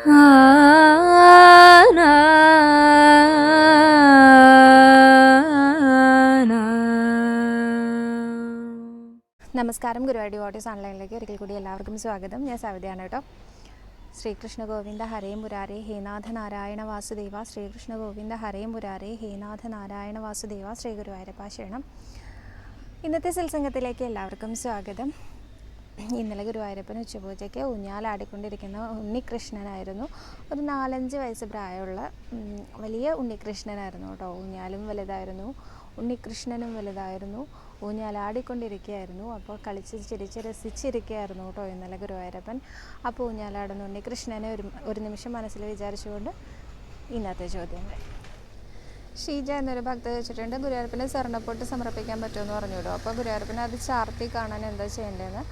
നമസ്കാരം ഗുരുവായൂർ ഡിവോട്ടീസ് ഓൺലൈനിലേക്ക് ഒരിക്കൽ കൂടി എല്ലാവർക്കും സ്വാഗതം. ഞാൻ സവിതയാണ് കേട്ടോ. ശ്രീകൃഷ്ണ ഗോവിന്ദ ഹരേ മുരാരേ ഹേനാഥ നാരായണ വാസുദേവ. ശ്രീകൃഷ്ണ ഗോവിന്ദ ഹരേ മുരാരേ ഹേനാഥ നാരായണ വാസുദേവ. ശ്രീ ഗുരുവായൂരപ്പ ശരണം. ഇന്നത്തെ സത്സംഗത്തിലേക്ക് എല്ലാവർക്കും സ്വാഗതം. ഇന്നലെ ഗുരുവായൂരപ്പൻ ഉച്ചപൂജയ്ക്ക് ഊഞ്ഞാലാടിക്കൊണ്ടിരിക്കുന്ന ഉണ്ണികൃഷ്ണനായിരുന്നു. ഒരു നാലഞ്ച് വയസ്സ് പ്രായമുള്ള വലിയ ഉണ്ണികൃഷ്ണനായിരുന്നു കേട്ടോ. ഊഞ്ഞാലും വലുതായിരുന്നു. ഉണ്ണികൃഷ്ണനും വലുതായിരുന്നു. ഊഞ്ഞാലാടിക്കൊണ്ടിരിക്കുകയായിരുന്നു അപ്പോൾ കളിച്ച് ചിരിച്ച് രസിച്ചിരിക്കുകയായിരുന്നു കേട്ടോ ഇന്നലെ ഗുരുവായൂരപ്പൻ. അപ്പോൾ ഊഞ്ഞാലാടുന്ന ഉണ്ണികൃഷ്ണനെ ഒരു ഒരു നിമിഷം മനസ്സിൽ വിചാരിച്ചുകൊണ്ട് ഇന്നത്തെ ചോദ്യങ്ങൾ ഷീജ എന്നൊരു ഭക്ത ചോദിച്ചിട്ടുണ്ട് ഗുരുവായൂരപ്പന് സ്വർണപ്പൊട്ട് സമർപ്പിക്കാൻ പറ്റുമെന്ന് പറഞ്ഞു വിടും അപ്പോൾ ഗുരുവായൂരപ്പന് അത് ചാർത്തി കാണാൻ എന്താ ചെയ്യേണ്ടതെന്ന്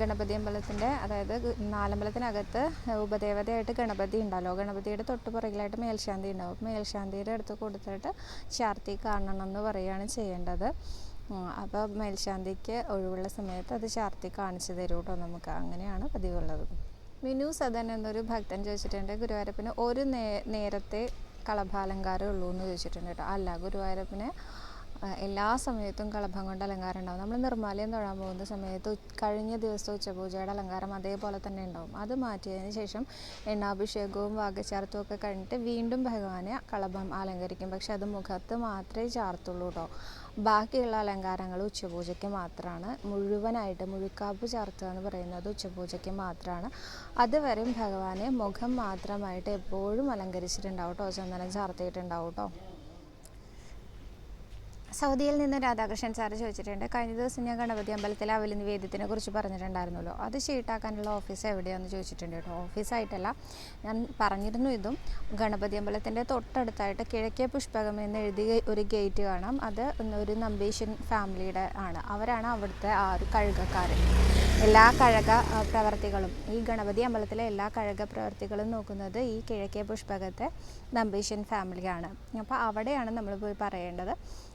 ഗണപതി അമ്പലത്തിന്റെ അതായത് നാലമ്പലത്തിനകത്ത് ഉപദേവതയായിട്ട് ഗണപതി ഉണ്ടല്ലോ. ഗണപതിയുടെ തൊട്ട് പുറകിലായിട്ട് മേൽശാന്തി ഉണ്ടാവും മേൽശാന്തിയുടെ അടുത്ത് കൊടുത്തിട്ട് ചാർത്തി കാണണം എന്ന് പറയുകയാണ് ചെയ്യേണ്ടത്. അപ്പോൾ മേൽശാന്തിക്ക് ഒഴിവുള്ള സമയത്ത് അത് ചാർത്തി കാണിച്ചു തരും കേട്ടോ നമുക്ക്. അങ്ങനെയാണ് പതിവുള്ളത്. മിനു സദൻ എന്നൊരു ഭക്തൻ ചോദിച്ചിട്ടുണ്ട്. ഗുരുവായൂരപ്പന് ഒരു നേ നേരത്തെ കളഭാലങ്കാരം ഉള്ളൂ എന്ന് ചോദിച്ചിട്ടുണ്ട് കേട്ടോ അല്ല ഗുരുവായൂരപ്പന് എല്ലാ സമയത്തും കളഭം കൊണ്ട് അലങ്കാരം ഉണ്ടാവും. നമ്മൾ നിർമ്മാലയം തൊഴാൻ പോകുന്ന സമയത്ത് കഴിഞ്ഞ ദിവസം ഉച്ചപൂജയുടെ അലങ്കാരം അതേപോലെ തന്നെ ഉണ്ടാവും. അത് മാറ്റിയതിന് ശേഷം എണ്ണാഭിഷേകവും വാഗചാർത്തും ഒക്കെ കഴിഞ്ഞിട്ട് വീണ്ടും ഭഗവാനെ കളഭം അലങ്കരിക്കും. പക്ഷെ അത് മുഖത്ത് മാത്രമേ ചാർത്തുള്ളൂ കേട്ടോ ബാക്കിയുള്ള അലങ്കാരങ്ങൾ ഉച്ചപൂജയ്ക്ക് മാത്രമാണ് മുഴുവനായിട്ട് മുഴുക്കാപ്പ് ചാർത്തുക എന്ന് പറയുന്നത് ഉച്ചപൂജയ്ക്ക് മാത്രമാണ് അതുവരെയും ഭഗവാനെ മുഖം മാത്രമായിട്ട് എപ്പോഴും അലങ്കരിച്ചിട്ടുണ്ടാവും കേട്ടോ ചന്ദനം ചാർത്തിയിട്ടുണ്ടാവും കേട്ടോ സൗദിയിൽ നിന്ന് രാധാകൃഷ്ണൻ സാറ് ചോദിച്ചിട്ടുണ്ട് കഴിഞ്ഞ ദിവസം ഞാൻ ഗണപതി അമ്പലത്തിലെ അവലി നിവേദ്യത്തിനെ കുറിച്ച് പറഞ്ഞിട്ടുണ്ടായിരുന്നല്ലോ അത് ഷീട്ടാക്കാനുള്ള ഓഫീസ് എവിടെയാണെന്ന് ചോദിച്ചിട്ടുണ്ട് കേട്ടോ. ഓഫീസായിട്ടല്ല ഞാൻ പറഞ്ഞിരുന്നു ഇതും. ഗണപതി അമ്പലത്തിന്റെ തൊട്ടടുത്തായിട്ട് കിഴക്കേ പുഷ്പകം എന്ന് എഴുതിയ ഒരു ഗേറ്റ് കാണാം. അത് ഒരു നമ്പീഷ്യൻ ഫാമിലിയുടെ ആണ്. അവരാണ് അവിടുത്തെ ആ ഒരു കഴുകക്കാർ എല്ലാ കഴക പ്രവർത്തികളും ഈ ഗണപതി അമ്പലത്തിലെ എല്ലാ കഴക പ്രവർത്തികളും നോക്കുന്നത് ഈ കിഴക്കേ പുഷ്പകത്തെ നമ്പീഷ്യൻ ഫാമിലിയാണ്. അപ്പോൾ അവിടെയാണ് നമ്മൾ പോയി പറയേണ്ടത്.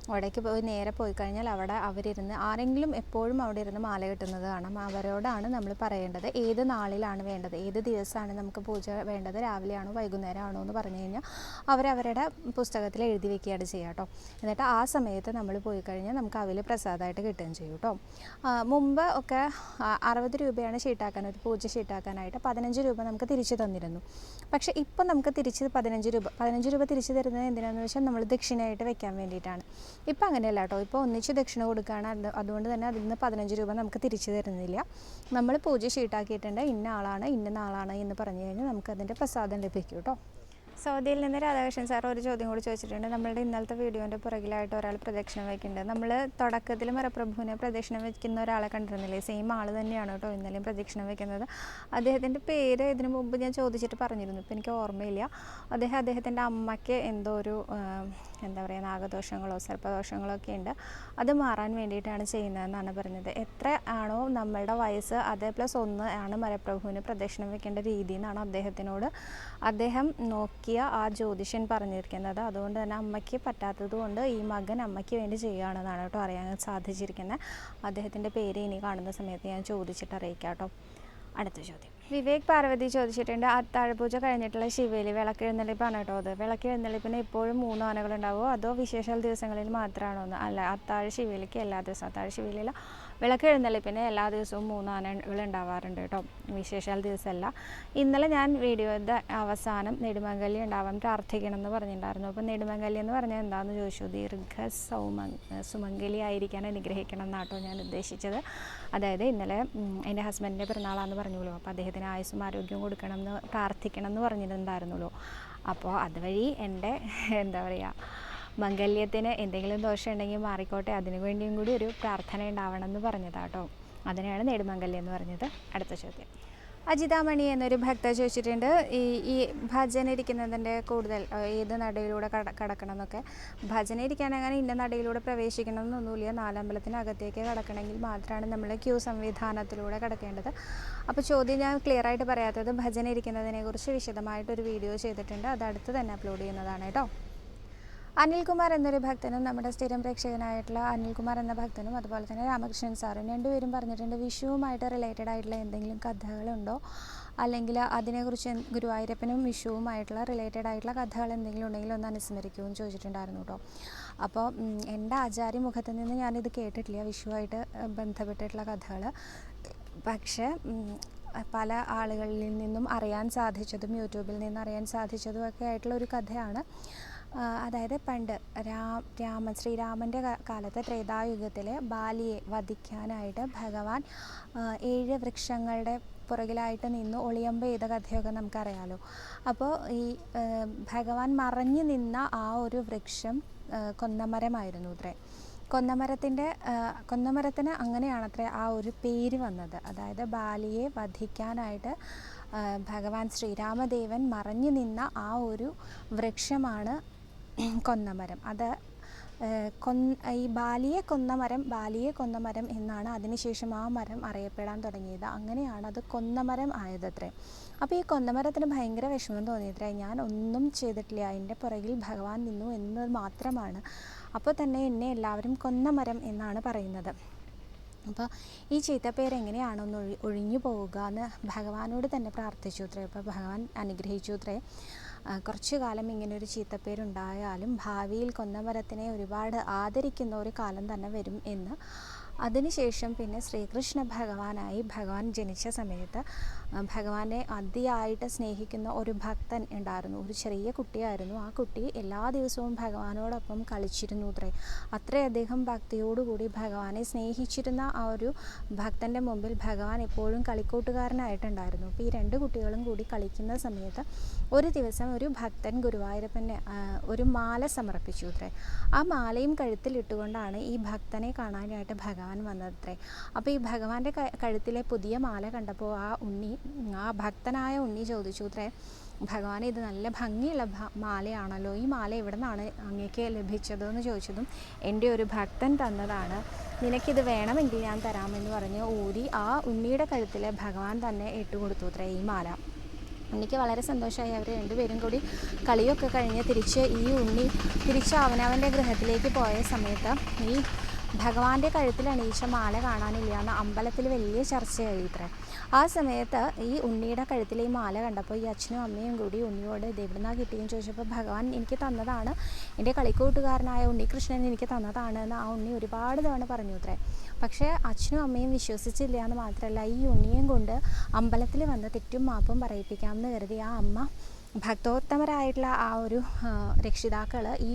അവിടേക്ക് പോയി നേരെ പോയി കഴിഞ്ഞാൽ അവിടെ അവരിരുന്ന് ആരെങ്കിലും എപ്പോഴും അവിടെ ഇരുന്ന് മാല കിട്ടുന്നത് കാണാം. അവരോടാണ് നമ്മൾ പറയേണ്ടത്. ഏത് നാളിലാണ് വേണ്ടത്? ഏത് ദിവസമാണ് നമുക്ക് പൂജ വേണ്ടത്? രാവിലെയാണോ വൈകുന്നേരമാണോ എന്ന് പറഞ്ഞു കഴിഞ്ഞാൽ അവരവരുടെ പുസ്തകത്തിൽ എഴുതി വെക്കുകയാണ് ചെയ്യുക കേട്ടോ. എന്നിട്ട് ആ സമയത്ത് നമ്മൾ പോയി കഴിഞ്ഞാൽ നമുക്ക് അവൽ പ്രസാദമായിട്ട് കിട്ടുകയും ചെയ്യും കേട്ടോ. മുമ്പ് ഒക്കെ അറുപത് രൂപയാണ് ഷീട്ടാക്കാൻ ഒരു പൂജ ഷീട്ടാക്കാനായിട്ട് പതിനഞ്ച് രൂപ നമുക്ക് തിരിച്ചു തന്നിരുന്നു. പക്ഷേ ഇപ്പം നമുക്ക് തിരിച്ച് പതിനഞ്ച് രൂപ പതിനഞ്ച് രൂപ തിരിച്ചു തരുന്നത് എന്തിനാണെന്ന് വെച്ചാൽ നമ്മൾ ദക്ഷിണയായിട്ട് വെക്കാൻ വേണ്ടിയിട്ടാണ്. ഇപ്പം അങ്ങനെയല്ല കേട്ടോ ഇപ്പോൾ ഒന്നിച്ച് ദക്ഷിണ കൊടുക്കുകയാണ് അത് അതുകൊണ്ട് തന്നെ അതിൽ നിന്ന് പതിനഞ്ച് രൂപ നമുക്ക് തിരിച്ചു തരുന്നില്ല. നമ്മൾ പൂജ ഷീട്ടാക്കിയിട്ടുണ്ട്. ഇന്ന ആളാണ് ഇന്ന നാളാണ് എന്ന് പറഞ്ഞു കഴിഞ്ഞാൽ നമുക്ക് അതിന്റെ പ്രസാദം ലഭിക്കും കേട്ടോ സൗദിയിൽ നിന്ന് രാധാകൃഷ്ണൻ സാർ ഒരു ചോദ്യം കൂടി ചോദിച്ചിട്ടുണ്ട്. നമ്മളുടെ ഇന്നലത്തെ വീഡിയോന്റെ പുറകിലായിട്ട് ഒരാൾ പ്രദക്ഷിണം വയ്ക്കുന്നുണ്ട് നമ്മൾ തുടക്കത്തിൽ മരപ്രഭുവിനെ പ്രദക്ഷിണം വയ്ക്കുന്ന ഒരാളെ കണ്ടിരുന്നില്ലേ? സെയിം ആൾ തന്നെയാണ് കേട്ടോ ഇന്നലെയും പ്രദക്ഷിണം വയ്ക്കുന്നത് അദ്ദേഹത്തിന്റെ പേര് ഇതിനു മുമ്പ് ഞാൻ ചോദിച്ചിട്ട് പറഞ്ഞിരുന്നു. ഇപ്പം എനിക്ക് ഓർമ്മയില്ല. അദ്ദേഹം അദ്ദേഹത്തിന്റെ അമ്മയ്ക്ക് എന്തോ ഒരു എന്താ പറയുക നാഗദോഷങ്ങളോ സർപ്പദോഷങ്ങളോ ഒക്കെ ഉണ്ട്. അത് മാറാൻ വേണ്ടിയിട്ടാണ് ചെയ്യുന്നതെന്നാണ് പറഞ്ഞത്. എത്ര ആണോ നമ്മളുടെ വയസ്സ് അതേ പ്ലസ് ഒന്ന് ആണ് മരപ്രഭുവിന് പ്രദക്ഷിണം വെക്കേണ്ട രീതി എന്നാണ് അദ്ദേഹത്തിനോട് അദ്ദേഹം നോക്കിയ ആ ജ്യോതിഷൻ പറഞ്ഞിരിക്കുന്നത്. അതുകൊണ്ട് തന്നെ അമ്മയ്ക്ക് പറ്റാത്തത് കൊണ്ട് ഈ മകൻ അമ്മയ്ക്ക് വേണ്ടി ചെയ്യുകയാണെന്നാണ് കേട്ടോ അറിയാൻ സാധിച്ചിരിക്കുന്നത്. അദ്ദേഹത്തിന്റെ പേര് ഇനി കാണുന്ന സമയത്ത് ഞാൻ ചോദിച്ചിട്ട് അറിയിക്കാം കേട്ടോ. അടുത്ത ചോദ്യം. വിവേക് പാർവതി ചോദിച്ചിട്ടുണ്ട് അത്താഴപൂജ കഴിഞ്ഞിട്ടുള്ള ശിവയിൽ വിളക്കെഴുന്നള്ളിപ്പാണ് കേട്ടോ? അത് വിളക്കെഴുന്നള്ളിപ്പിന് എപ്പോഴും മൂന്ന് ആനകളുണ്ടാവുമോ അതോ വിശേഷ ദിവസങ്ങളിൽ മാത്രമാണോ അല്ല അത്താഴ ശിവയിലേക്ക് എല്ലാ ദിവസവും അത്താഴ ശിവയിലല്ല വിളക്കെഴുന്നള്ളിപ്പിന് എല്ലാ ദിവസവും മൂന്ന് ആനകൾ ഉണ്ടാവാറുണ്ട് കേട്ടോ. വിശേഷാൽ ദിവസമല്ല. ഇന്നലെ ഞാൻ വീഡിയോയുടെ അവസാനം നെടുമംഗലി ഉണ്ടാവാൻ പ്രാർത്ഥിക്കണം എന്ന് പറഞ്ഞിട്ടുണ്ടായിരുന്നു. അപ്പോൾ നെടുമംഗലി എന്ന് പറഞ്ഞാൽ എന്താണെന്ന് ചോദിച്ചു? ദീർഘ സൗമ സുമംഗലി ആയിരിക്കാൻ അനുഗ്രഹിക്കണം എന്നാട്ടോ ഞാൻ ഉദ്ദേശിച്ചത്. അതായത് ഇന്നലെ എന്റെ ഹസ്ബൻഡിന്റെ പിറന്നാളാന്ന് പറഞ്ഞുള്ളൂ അപ്പോൾ അദ്ദേഹത്തിന് ആയുസ്സും ആരോഗ്യവും കൊടുക്കണം എന്ന് പ്രാർത്ഥിക്കണം എന്ന് പറഞ്ഞിട്ടുണ്ടായിരുന്നുള്ളൂ. അപ്പോൾ അതുവഴി എന്റെ എന്താ പറയുക മംഗല്യത്തിന് എന്തെങ്കിലും ദോഷം ഉണ്ടെങ്കിൽ മാറിക്കോട്ടെ. അതിനു വേണ്ടിയും കൂടി ഒരു പ്രാർത്ഥന ഉണ്ടാവണം എന്ന് പറഞ്ഞതാട്ടോ അതിനെയാണ് നെടുമംഗല്യം എന്ന് പറഞ്ഞത്. അടുത്ത ചോദ്യം. അജിതാമണി എന്നൊരു ഭക്ത ചോദിച്ചിട്ടുണ്ട്. ഈ ഈ ഭജന ഇരിക്കുന്നതിന്റെ കൂടുതൽ ഏത് നടയിലൂടെ കട കടക്കണം എന്നൊക്കെ ഭജന ഇരിക്കാൻ അങ്ങനെ ഇന്ന നടയിലൂടെ പ്രവേശിക്കണം എന്നൊന്നുമില്ല നാലമ്പലത്തിനകത്തേക്ക് കടക്കണമെങ്കിൽ മാത്രമാണ് നമ്മൾ ക്യൂ സംവിധാനത്തിലൂടെ കടക്കേണ്ടത്. അപ്പോൾ ചോദ്യം ഞാൻ ക്ലിയർ ആയിട്ട് പറയാത്തത് ഭജന ഇരിക്കുന്നതിനെക്കുറിച്ച് വിശദമായിട്ടൊരു വീഡിയോ ചെയ്തിട്ടുണ്ട്. അത് അടുത്ത് തന്നെ അപ്ലോഡ് ചെയ്യുന്നതാണ് കേട്ടോ അനിൽകുമാർ എന്നൊരു ഭക്തനും നമ്മുടെ സ്ഥിരം പ്രേക്ഷകനായിട്ടുള്ള അനിൽകുമാർ എന്ന ഭക്തനും അതുപോലെ തന്നെ രാമകൃഷ്ണൻ സാറും രണ്ടുപേരും പറഞ്ഞിട്ടുണ്ട് വിഷുവുമായിട്ട് റിലേറ്റഡ് ആയിട്ടുള്ള എന്തെങ്കിലും കഥകളുണ്ടോ? അല്ലെങ്കിൽ അതിനെക്കുറിച്ച് ഗുരുവായൂരപ്പനും വിഷുവുമായിട്ടുള്ള റിലേറ്റഡ് ആയിട്ടുള്ള കഥകൾ എന്തെങ്കിലും ഉണ്ടെങ്കിൽ ഒന്ന് അനുസ്മരിക്കുമെന്ന് ചോദിച്ചിട്ടുണ്ടായിരുന്നു കേട്ടോ. അപ്പോൾ എന്റെ ആചാര്യ മുഖത്ത് നിന്ന് ഞാനിത് കേട്ടിട്ടില്ല വിഷുവായിട്ട് ബന്ധപ്പെട്ടിട്ടുള്ള കഥകൾ. പക്ഷേ പല ആളുകളിൽ നിന്നും അറിയാൻ സാധിച്ചതും യൂട്യൂബിൽ നിന്ന് അറിയാൻ സാധിച്ചതും ഒക്കെ ആയിട്ടുള്ള ഒരു കഥയാണ്. അതായത് പണ്ട് രാ രാമൻ ശ്രീരാമന്റെ കാലത്ത് ത്രേതായുഗത്തിൽ ബാലിയെ വധിക്കാനായിട്ട് ഭഗവാൻ ഏഴ് വൃക്ഷങ്ങളുടെ പുറകിലായിട്ട് നിന്ന് ഒളിയമ്പ ചെയ്ത കഥയൊക്കെ നമുക്കറിയാലോ. അപ്പോൾ ഈ ഭഗവാൻ മറഞ്ഞു നിന്ന ആ ഒരു വൃക്ഷം കൊന്നമരമായിരുന്നു അത്രേ കൊന്നമരത്തിന്റെ കൊന്നമരത്തിന് അങ്ങനെയാണത്രേ ആ ഒരു പേര് വന്നത്. അതായത് ബാലിയെ വധിക്കാനായിട്ട് ഭഗവാൻ ശ്രീരാമദേവൻ മറഞ്ഞു നിന്ന ആ ഒരു വൃക്ഷമാണ് കൊന്നമരം. അത് കൊന്ന ഈ ബാലിയെ കൊന്നമരം ബാലിയെ കൊന്നമരം എന്നാണ് അതിനുശേഷം ആ മരം അറിയപ്പെടാൻ തുടങ്ങിയത്. അങ്ങനെയാണ് അത് കൊന്നമരം ആയതത്രേ. അപ്പോൾ ഈ കൊന്നമരത്തിന് ഭയങ്കര വിഷമം തോന്നിയത്രേ. ഞാൻ ഒന്നും ചെയ്തിട്ടില്ല. എന്റെ പുറകിൽ ഭഗവാൻ നിന്നു എന്നത് മാത്രമാണ്. അപ്പോൾ തന്നെ എന്നെ എല്ലാവരും കൊന്നമരം എന്നാണ് പറയുന്നത്. അപ്പോൾ ഈ ചീത്തപ്പേര് എങ്ങനെയാണൊന്ന് ഒഴി ഒഴിഞ്ഞു പോവുക എന്ന് ഭഗവാനോട് തന്നെ പ്രാർത്ഥിച്ചു അത്രേ അപ്പോൾ ഭഗവാൻ അനുഗ്രഹിച്ചു അത്രേ കുറച്ചു കാലം ഇങ്ങനെ ഒരു ചീത്തപ്പേരുണ്ടായാലും ഭാവിയിൽ കൊന്നമരത്തിനെ ഒരുപാട് ആദരിക്കുന്ന ഒരു കാലം തന്നെ വരും എന്ന് അതിനുശേഷം പിന്നെ ശ്രീകൃഷ്ണ ഭഗവാനായി ഭഗവാൻ ജനിച്ച സമയത്ത് ഭഗവാനെ അതിയായിട്ട് സ്നേഹിക്കുന്ന ഒരു ഭക്തൻ ഉണ്ടായിരുന്നു. ഒരു ചെറിയ കുട്ടിയായിരുന്നു. ആ കുട്ടി എല്ലാ ദിവസവും ഭഗവാനോടൊപ്പം കളിച്ചിരുന്നു അത്രേ. അത്രയധികം ഭക്തിയോടുകൂടി ഭഗവാനെ സ്നേഹിച്ചിരുന്ന ആ ഒരു ഭക്തന്റെ മുമ്പിൽ ഭഗവാൻ എപ്പോഴും കളിക്കൂട്ടുകാരനായിട്ടുണ്ടായിരുന്നു. അപ്പോൾ ഈ രണ്ട് കുട്ടികളും കൂടി കളിക്കുന്ന സമയത്ത് ഒരു ദിവസം ഒരു ഭക്തൻ ഗുരുവായൂരപ്പന്റെ ഒരു മാല സമർപ്പിച്ചു അത്രേ. ആ മാലയും കഴുത്തിലിട്ടുകൊണ്ടാണ് ഈ ഭക്തനെ കാണാനായിട്ട് ഭഗവാൻ വന്നത്രേ. അപ്പോൾ ഈ ഭഗവാന്റെ കഴുത്തിലെ പുതിയ മാല കണ്ടപ്പോൾ ആ ഉണ്ണി ആ ഭക്തനായ ഉണ്ണി ചോദിച്ചു അത്രേ ഭഗവാൻ ഇത് നല്ല ഭംഗിയുള്ള മാലയാണല്ലോ. ഈ മാല എവിടെ നിന്നാണ് അങ്ങേക്ക് ലഭിച്ചതെന്ന് ചോദിച്ചതും എന്റെ ഒരു ഭക്തൻ തന്നതാണ്. നിനക്കിത് വേണമെങ്കിൽ ഞാൻ തരാമെന്ന് പറഞ്ഞ് ഊരി ആ ഉണ്ണിയുടെ കഴുത്തിൽ ഭഗവാൻ തന്നെ ഇട്ടുകൊടുത്തു അത്രേ ഈ മാല. ഉണ്ണിക്ക് വളരെ സന്തോഷമായി. അവർ രണ്ടുപേരും കൂടി കളിയൊക്കെ കഴിഞ്ഞ് തിരിച്ച് ഈ ഉണ്ണി തിരിച്ച് അവനവന്റെ ഗൃഹത്തിലേക്ക് പോയ സമയത്ത് ഈ ഭഗവാന്റെ കഴുത്തിൽ അണിയിച്ച മാല കാണാനില്ല എന്ന് അമ്പലത്തിൽ വലിയ ചർച്ചയായി ഇത്ര. ആ സമയത്ത് ഈ ഉണ്ണിയുടെ കഴുത്തിൽ ഈ മാല കണ്ടപ്പോൾ ഈ അച്ഛനും അമ്മയും കൂടി ഉണ്ണിയോട് ഇത് എവിടുന്നാണ് കിട്ടിയെന്ന് ചോദിച്ചപ്പോൾ ഭഗവാൻ എനിക്ക് തന്നതാണ്. എന്റെ കളിക്കൂട്ടുകാരനായ ഉണ്ണികൃഷ്ണൻ എനിക്ക് തന്നതാണ് എന്ന് ആ ഉണ്ണി ഒരുപാട് തവണ പറഞ്ഞു അത്രേ പക്ഷേ അച്ഛനും അമ്മയും വിശ്വസിച്ചില്ല എന്ന് മാത്രമല്ല ഈ ഉണ്ണിയും കൊണ്ട് അമ്പലത്തിൽ വന്ന് തെറ്റും മാപ്പും പറയിപ്പിക്കാമെന്ന് കരുതി ആ അമ്മ ഭക്തോത്തമരായിട്ടുള്ള ആ ഒരു രക്ഷിതാക്കൾ ഈ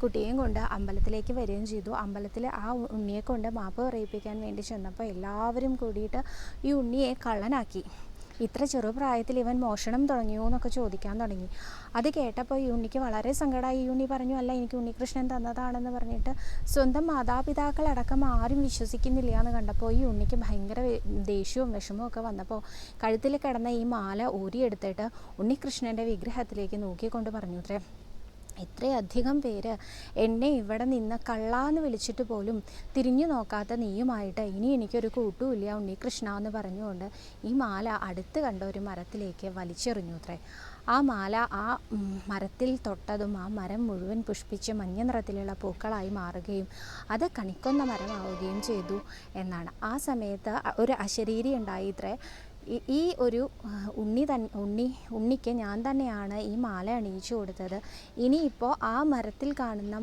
കുട്ടിയെയും കൊണ്ട് അമ്പലത്തിലേക്ക് വരികയും ചെയ്തു. അമ്പലത്തിൽ ആ ഉണ്ണിയെ കൊണ്ട് മാപ്പ് പറയിപ്പിക്കാൻ വേണ്ടി ചെന്നപ്പോൾ എല്ലാവരും കൂടിയിട്ട് ഈ ഉണ്ണിയെ കള്ളനാക്കി. ഇത്ര ചെറുപ്രായത്തിൽ ഇവൻ മോഷണം തുടങ്ങിയോ എന്നൊക്കെ ചോദിക്കാൻ തുടങ്ങി. അത് കേട്ടപ്പോൾ ഈ ഉണ്ണിക്ക് വളരെ സങ്കടമായി ഈ ഉണ്ണി പറഞ്ഞു അല്ല എനിക്ക് ഉണ്ണികൃഷ്ണൻ തന്നതാണെന്ന് പറഞ്ഞിട്ട് സ്വന്തം മാതാപിതാക്കളടക്കം ആരും വിശ്വസിക്കുന്നില്ല എന്ന് കണ്ടപ്പോൾ ഈ ഉണ്ണിക്ക് ഭയങ്കര ദേഷ്യവും വിഷമവും ഒക്കെ വന്നപ്പോൾ കഴുത്തിൽ കിടന്ന ഈ മാല ഊരിയെടുത്തിട്ട് ഉണ്ണികൃഷ്ണന്റെ വിഗ്രഹത്തിലേക്ക് നോക്കിക്കൊണ്ട് പറഞ്ഞു അത്രേ ഇത്രയധികം പേര് എന്നെ ഇവിടെ നിന്ന് കള്ളാന്ന് വിളിച്ചിട്ട് പോലും തിരിഞ്ഞു നോക്കാത്ത നീയുമായിട്ട് ഇനി എനിക്കൊരു കൂട്ടുമില്ല ഉണ്ണികൃഷ്ണ എന്ന് പറഞ്ഞുകൊണ്ട് ഈ മാല അടുത്ത് കണ്ട ഒരു മരത്തിലേക്ക് വലിച്ചെറിഞ്ഞു അത്രേ. ആ മാല ആ മരത്തിൽ തൊട്ടതും ആ മരം മുഴുവൻ പുഷ്പിച്ച് മഞ്ഞ നിറത്തിലുള്ള പൂക്കളായി മാറുകയും അത് കണിക്കൊന്ന മരമാവുകയും ചെയ്തു എന്നാണ്. ആ സമയത്ത് ഒരു അശരീരി ഉണ്ടായിത്രേ ഈ- ഈ ഒരു ഉണ്ണി തൻ ഉണ്ണി ഉണ്ണിക്ക് ഞാൻ തന്നെയാണ് ഈ മാല അണിയിച്ചു കൊടുത്തത്. ഇനിയിപ്പോൾ ആ മരത്തിൽ കാണുന്ന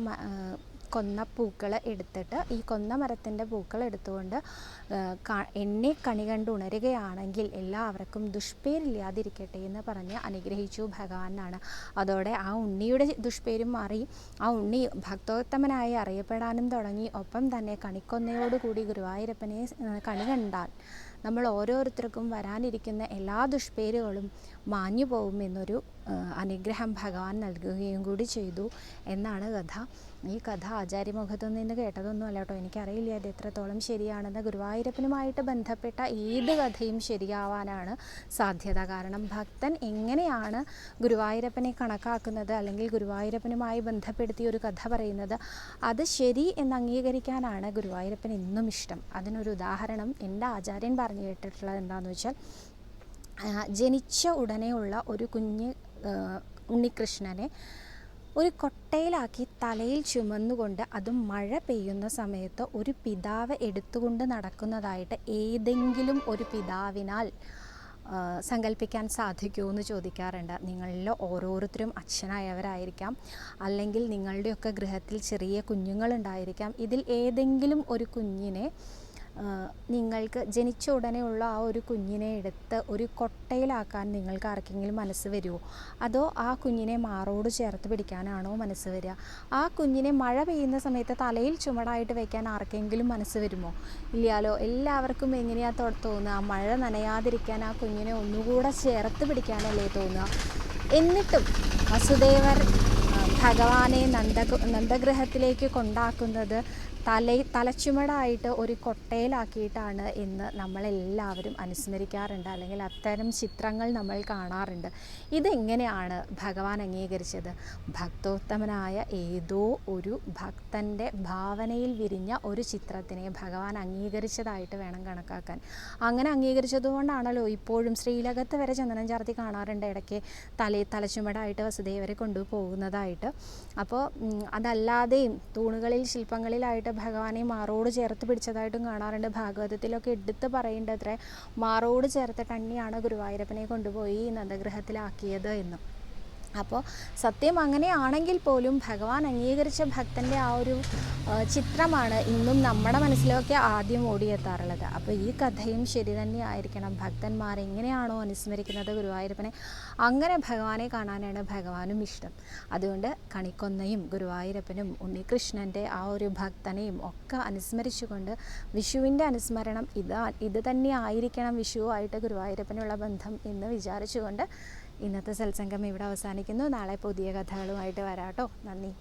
കൊന്ന പൂക്കൾ എടുത്തിട്ട് ഈ കൊന്ന മരത്തിന്റെ പൂക്കൾ എടുത്തുകൊണ്ട് എന്നെ കണി കണ്ട് ഉണരുകയാണെങ്കിൽ എല്ലാവർക്കും ദുഷ്പേരില്ലാതിരിക്കട്ടെ എന്ന് പറഞ്ഞ് അനുഗ്രഹിച്ചു ഭഗവാനാണ്. അതോടെ ആ ഉണ്ണിയുടെ ദുഷ്പേരും മാറി. ആ ഉണ്ണി ഭക്തോത്തമനായി അറിയപ്പെടാനും തുടങ്ങി. ഒപ്പം തന്നെ കണിക്കൊന്നയോടുകൂടി ഗുരുവായൂരപ്പനെ കണി കണ്ടാൽ നമ്മൾ ഓരോരുത്തർക്കും വരാനിരിക്കുന്ന എല്ലാ ദുഷ്പേരുകളും മാഞ്ഞു പോകുമെന്നൊരു അനുഗ്രഹം ഭഗവാൻ നൽകുകയും കൂടി ചെയ്തു എന്നാണ് കഥ. ഈ കഥ ആചാര്യമുഖത്തു നിന്ന് കേട്ടതൊന്നും അല്ല കേട്ടോ. എനിക്കറിയില്ല അത് എത്രത്തോളം ശരിയാണെന്ന്. ഗുരുവായൂരപ്പനുമായിട്ട് ബന്ധപ്പെട്ട ഏത് കഥയും ശരിയാവാനാണ് സാധ്യത. കാരണം ഭക്തൻ എങ്ങനെയാണ് ഗുരുവായൂരപ്പനെ കണക്കാക്കുന്നത് അല്ലെങ്കിൽ ഗുരുവായൂരപ്പനുമായി ബന്ധപ്പെടുത്തി ഒരു കഥ പറയുന്നത് അത് ശരി എന്ന് അംഗീകരിക്കാനാണ് ഗുരുവായൂരപ്പൻ എന്നും ഇഷ്ടം. അതിനൊരു ഉദാഹരണം എന്റെ ആചാര്യൻ പറഞ്ഞു കേട്ടിട്ടുള്ളത് എന്താണെന്ന് വെച്ചാൽ ജനിച്ച ഉടനെയുള്ള ഒരു കുഞ്ഞ് ഉണ്ണികൃഷ്ണനെ ഒരു കൊട്ടയിലാക്കി തലയിൽ ചുമന്നുകൊണ്ട് അതും മഴ പെയ്യുന്ന സമയത്ത് ഒരു പിതാവ് എടുത്തുകൊണ്ട് നടക്കുന്നതായിട്ട് ഏതെങ്കിലും ഒരു പിതാവിനാൽ സങ്കല്പിക്കാൻ സാധിക്കുമോ എന്ന് ചോദിക്കാറുണ്ട്. നിങ്ങളിൽ ഓരോരുത്തരും അച്ഛനായവരായിരിക്കാം. അല്ലെങ്കിൽ നിങ്ങളുടെയൊക്കെ ഗൃഹത്തിൽ ചെറിയ കുഞ്ഞുങ്ങളുണ്ടായിരിക്കാം. ഇതിൽ ഏതെങ്കിലും ഒരു കുഞ്ഞിനെ നിങ്ങൾക്ക് ജനിച്ച ഉടനെയുള്ള ആ ഒരു കുഞ്ഞിനെ എടുത്ത് ഒരു കൊട്ടയിലാക്കാൻ നിങ്ങൾക്ക് ആർക്കെങ്കിലും മനസ്സ് വരുമോ അതോ ആ കുഞ്ഞിനെ മാറോട് ചേർത്ത് പിടിക്കാനാണോ മനസ്സ് വരിക? ആ കുഞ്ഞിനെ മഴ പെയ്യുന്ന സമയത്ത് തലയിൽ ചുമടായിട്ട് വയ്ക്കാൻ ആർക്കെങ്കിലും മനസ്സ് വരുമോ? ഇല്ലാലോ എല്ലാവർക്കും എങ്ങനെയാണ് തോ- ആ മഴ നനയാതിരിക്കാൻ ആ കുഞ്ഞിനെ ഒന്നുകൂടെ ചേർത്ത് പിടിക്കാനല്ലേ തോന്നുക? എന്നിട്ടും വസുദേവർ ഭഗവാനെ നന്ദ നന്ദഗ്രഹത്തിലേക്ക് കൊണ്ടാക്കുന്നത് തല തലച്ചുമടായിട്ട് ഒരു കൊട്ടയിലാക്കിയിട്ടാണ് ഇന്ന് നമ്മളെല്ലാവരും അനുസ്മരിക്കാറുണ്ട്. അല്ലെങ്കിൽ അത്തരം ചിത്രങ്ങൾ നമ്മൾ കാണാറുണ്ട്. ഇതെങ്ങനെയാണ് ഭഗവാൻ അംഗീകരിച്ചത്? ഭക്തോത്തമനായ ഏതോ ഒരു ഭക്തന്റെ ഭാവനയിൽ വിരിഞ്ഞ ഒരു ചിത്രത്തിനെ ഭഗവാൻ അംഗീകരിച്ചതായിട്ട് വേണം കണക്കാക്കാൻ. അങ്ങനെ അംഗീകരിച്ചതുകൊണ്ടാണല്ലോ ഇപ്പോഴും ശ്രീലകത്ത് വരെ ചന്ദനം ചാർത്തി കാണാറുണ്ട്. ഇടയ്ക്ക് തലേ തലച്ചുമടായിട്ട് വസുദേവരെ കൊണ്ടുപോകുന്നതായിട്ട്. അപ്പോൾ അതല്ലാതെയും തൂണുകളിൽ ശില്പങ്ങളിലായിട്ട് ഭഗവാനെ മാറോട് ചേർത്ത് പിടിച്ചതായിട്ടും കാണാറുണ്ട്. ഭാഗവതത്തിലൊക്കെ എടുത്ത് പറയേണ്ടത്രേ മാറോട് ചേർത്തിട്ട് തന്നെയാണ് ഗുരുവായൂരപ്പനെ കൊണ്ടുപോയി നന്ദഗ്രഹത്തിലാക്കിയത് എന്ന്. അപ്പോൾ സത്യം അങ്ങനെയാണെങ്കിൽ പോലും ഭഗവാൻ അംഗീകരിച്ച ഭക്തന്റെ ആ ഒരു ചിത്രമാണ് ഇന്നും നമ്മുടെ മനസ്സിലൊക്കെ ആദ്യം ഓടിയെത്താറുള്ളത്. അപ്പോൾ ഈ കഥയും ശരി തന്നെ ആയിരിക്കണം. ഭക്തന്മാർ എങ്ങനെയാണോ അനുസ്മരിക്കുന്നത് ഗുരുവായൂരപ്പനെ അങ്ങനെ ഭഗവാനെ കാണാനാണ് ഭഗവാനും ഇഷ്ടം. അതുകൊണ്ട് കണിക്കൊന്നയും ഗുരുവായൂരപ്പനും ഉണ്ണികൃഷ്ണന്റെ ആ ഒരു ഭക്തനെയും ഒക്കെ അനുസ്മരിച്ചുകൊണ്ട് വിഷുവിന്റെ അനുസ്മരണം ഇതാ ഇത് തന്നെ ആയിരിക്കണം വിഷുവായിട്ട് ഗുരുവായൂരപ്പനുള്ള ബന്ധം എന്ന് വിചാരിച്ചുകൊണ്ട് ഇന്നത്തെ സത്സംഗം ഇവിടെ അവസാനിക്കുന്നു. നാളെ പുതിയ കഥകളുമായിട്ട് വരാട്ടോ നന്ദി.